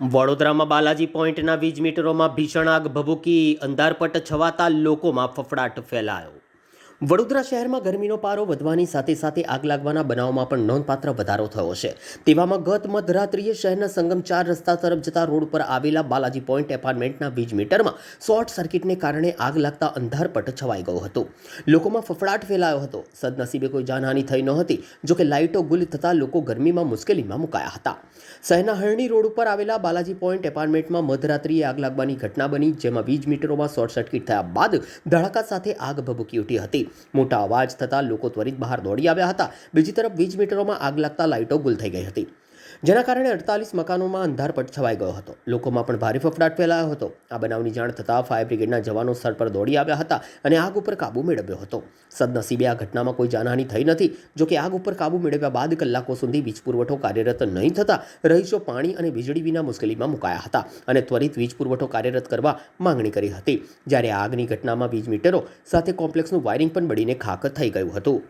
વડોદરામાં બાલાજી પોઈન્ટના વીજ મીટરોમાં ભીષણ આગ ભભૂકી અંધારપટ છવાતા લોકોમાં ફફડાટ ફેલાયો. વડોદરા શહેરમાં ગરમીનો પારો વધવાની સાથે સાથે આગ લાગવાના બનાવમાં પણ નોંધપાત્ર વધારો થયો છે. તેવામાં ગત મધરાત્રિએ શહેરના સંગમ ચાર રસ્તા તરફ જતા રોડ પર આવેલા બાલાજી પોઈન્ટ એપાર્ટમેન્ટના વીજ મીટરમાં શોર્ટ સર્કિટને કારણે આગ લાગતા અંધારપટ છવાઈ ગયો હતો. લોકોમાં ફફડાટ ફેલાયો હતો. સદનસીબે કોઈ જાનહાની થઈ નહોતી જોકે લાઇટો ગુલ થતાં લોકો ગરમીમાં મુશ્કેલીમાં મુકાયા હતા. શહેરના હરણી રોડ ઉપર આવેલા બાલાજી પોઈન્ટ એપાર્ટમેન્ટમાં મધરાત્રિએ આગ લાગવાની ઘટના બની, જેમાં વીજ મીટરોમાં શોર્ટ સર્કિટ થયા બાદ ધડાકા સાથે આગ ભભૂકી ઉઠી હતી. મોટા અવાજ થતાં લોકો ત્વરિત બહાર દોડી આવ્યા હતા. બીજી તરફ વીજ મીટરોમાં આગ લાગતા લાઇટો ગુલ થઈ ગઈ હતી. જેના કારણે અડતાલીસ મકાનોમાં અંધારપટ છવાઈ ગયો હતો. લોકોમાં પણ ભારે ફફડાટ ફેલાયો હતો. આ બનાવની જાણ થતાં ફાયર બ્રિગેડના જવાનો સ્થળ પર દોડી આવ્યા હતા અને આગ ઉપર કાબુ મેળવ્યો હતો. સદનસીબે આ ઘટનામાં કોઈ જાનહાની થઈ નથી. જોકે આગ ઉપર કાબુ મેળવ્યા બાદ કલાકો સુધી વીજ પુરવઠો કાર્યરત નહીં થતાં રહીશો પાણી અને વીજળી વિના મુશ્કેલીમાં મુકાયા હતા અને ત્વરિત વીજ પુરવઠો કાર્યરત કરવા માંગણી કરી હતી. જ્યારે આગની ઘટનામાં વીજ મીટરો સાથે કોમ્પ્લેક્સનું વાયરિંગ પણ બળીને ખાક થઈ ગયું હતું.